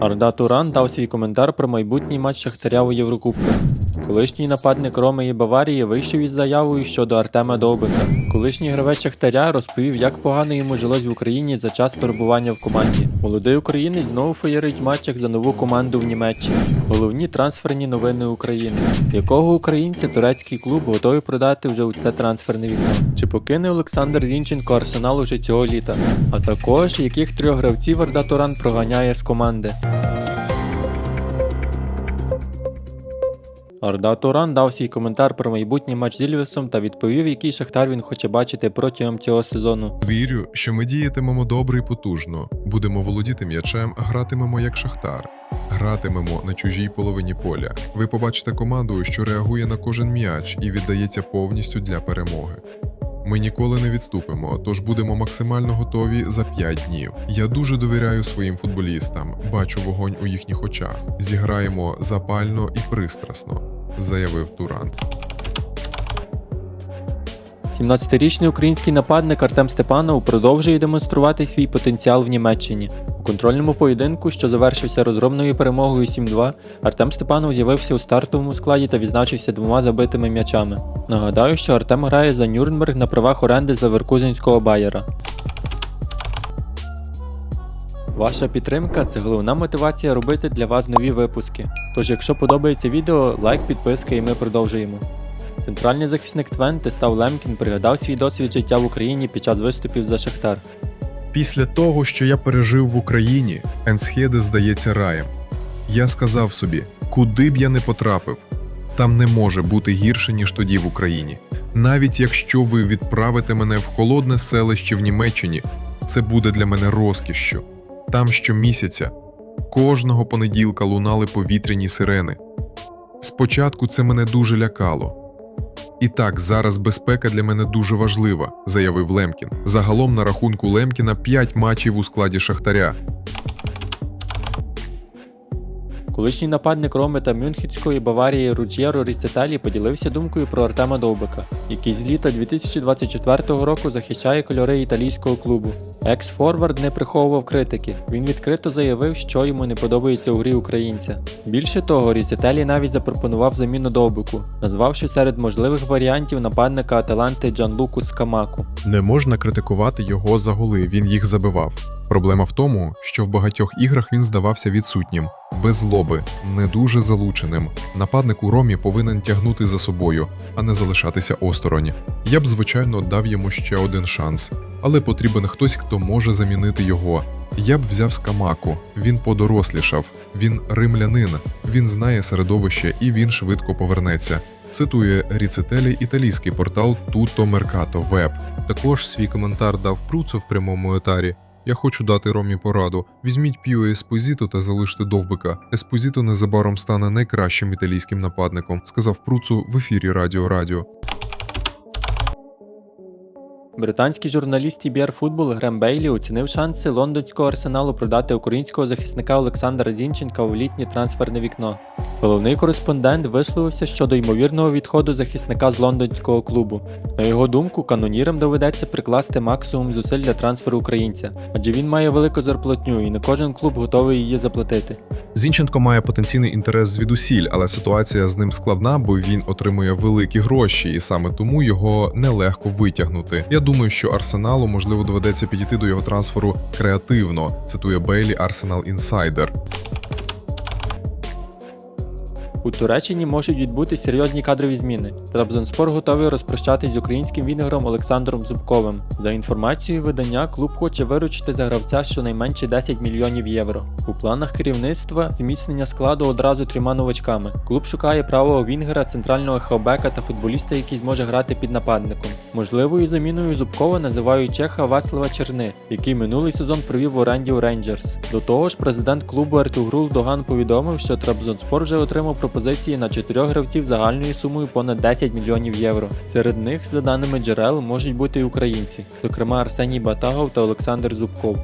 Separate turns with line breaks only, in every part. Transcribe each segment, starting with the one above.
Арда Туран дав свій коментар про майбутній матч Шахтаря у Єврокубках. Колишній нападник Роми і Баварії вийшов із заявою щодо Артема Довбика. Колишній гравець Шахтаря розповів, як погано йому жилось в Україні за час перебування в команді. Молодий українець знову феєрить матчах за нову команду в Німеччині. Головні трансферні новини України. Якого українця турецький клуб готовий продати вже у це трансферне вікно? Чи покине Олександр Зінченко Арсенал уже цього літа? А також яких трьох гравців Арда Туран проганяє з команди? Арда Туран дав свій коментар про майбутній матч з Ільвесом та відповів, який шахтар він хоче бачити протягом цього сезону.
Вірю, що ми діятимемо добре і потужно, будемо володіти м'ячем, гратимемо як шахтар, гратимемо на чужій половині поля. Ви побачите команду, що реагує на кожен м'яч і віддається повністю для перемоги. Ми ніколи не відступимо, тож будемо максимально готові за 5 днів. Я дуже довіряю своїм футболістам, бачу вогонь у їхніх очах. Зіграємо запально і пристрасно, заявив Туран.
17-річний український нападник Артем Степанов продовжує демонструвати свій потенціал в Німеччині. У контрольному поєдинку, що завершився розгромною перемогою 7-2, Артем Степанов з'явився у стартовому складі та відзначився двома забитими м'ячами. Нагадаю, що Артем грає за Нюрнберг на правах оренди з Леверкузенського Байера. Ваша підтримка це головна мотивація робити для вас нові випуски. Тож, якщо подобається відео, лайк, підписка і ми продовжуємо. Центральний захисник Твен Тестав Лемкін пригадав свій досвід життя в Україні під час виступів за Шахтар.
Після того, що я пережив в Україні, Енсхеде здається раєм. Я сказав собі, куди б я не потрапив, там не може бути гірше, ніж тоді в Україні. Навіть якщо ви відправите мене в холодне селище в Німеччині, це буде для мене розкішшю. Там щомісяця, кожного понеділка лунали повітряні сирени. Спочатку це мене дуже лякало. І так, зараз безпека для мене дуже важлива, заявив Лемкін. Загалом на рахунку Лемкіна 5 матчів у складі Шахтаря.
Колишній нападник Роми та Мюнхенської Баварії Руджєро Ріцеталі поділився думкою про Артема Довбика, який з літа 2024 року захищає кольори італійського клубу. Екс-форвард не приховував критики. Він відкрито заявив, що йому не подобається у грі українця. Більше того, Ріцетелі навіть запропонував заміну Довбику, назвавши серед можливих варіантів нападника Аталанти Джанлуку Скамаку.
Не можна критикувати його за голи, він їх забивав. Проблема в тому, що в багатьох іграх він здавався відсутнім, без злоби, не дуже залученим. Нападник у Ромі повинен тягнути за собою, а не залишатися осторонь. Я б, звичайно, дав йому ще один шанс, але потрібен хтось, хто може замінити його. Я б взяв Скамаку, він подорослішав, він римлянин, він знає середовище і він швидко повернеться. Цитує Ріцетелі італійський портал Tutto Mercato Web.
Також свій коментар дав Пруцо в прямому етарі.
Я хочу дати Ромі пораду. Візьміть Піо Еспозіто та залиште довбика. Еспозіто незабаром стане найкращим італійським нападником, сказав Пруцу в ефірі Радіо Радіо.
Британський журналіст TBR Football Грем Бейлі оцінив шанси лондонського арсеналу продати українського захисника Олександра Зінченка у літнє трансферне вікно. Головний кореспондент висловився щодо ймовірного відходу захисника з лондонського клубу. На його думку, канонірам доведеться прикласти максимум зусиль для трансферу українця, адже він має велику зарплатню і не кожен клуб готовий її заплатити.
Зінченко має потенційний інтерес звідусіль, але ситуація з ним складна, бо він отримує великі гроші, і саме тому його нелегко витягнути. Я думаю, що Арсеналу можливо доведеться підійти до його трансферу креативно. Цитує Бейлі Arsenal Insider.
У Туреччині можуть відбути серйозні кадрові зміни. Трабзонспор готовий розпрощатись з українським вінгером Олександром Зубковим. За інформацією видання, клуб хоче виручити за гравця щонайменше 10 мільйонів євро. У планах керівництва зміцнення складу одразу трьома новачками. Клуб шукає правого вінгера, центрального хавбека та футболіста, який зможе грати під нападником. Можливою заміною Зубкова називають чеха Вацлава Черни, який минулий сезон провів в оренді у Рейнджерс. До того ж, президент клубу Ертугрул Доган повідомив, що Трабзонспор вже отримав пропозиції на чотирьох гравців загальною сумою понад 10 мільйонів євро. Серед них, за даними джерел, можуть бути і українці, зокрема Арсеній Батагов та Олександр Зубков.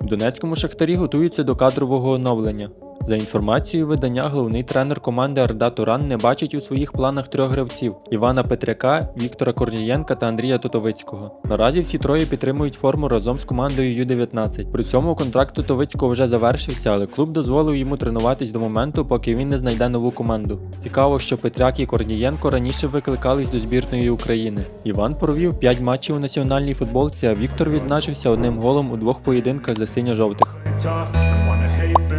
У Донецькому шахтарі готуються до кадрового оновлення. За інформацією видання, головний тренер команди Арда Туран не бачить у своїх планах трьох гравців: Івана Петряка, Віктора Корнієнка та Андрія Тотовицького. Наразі всі троє підтримують форму разом з командою Ю-19. При цьому контракт Тотовицького вже завершився, але клуб дозволив йому тренуватись до моменту, поки він не знайде нову команду. Цікаво, що Петряк і Корнієнко раніше викликались до збірної України. Іван провів 5 матчів у національній футболці, а Віктор відзначився одним голом у двох поєдинках за синьо-жовтих.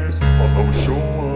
hands on our shoulders.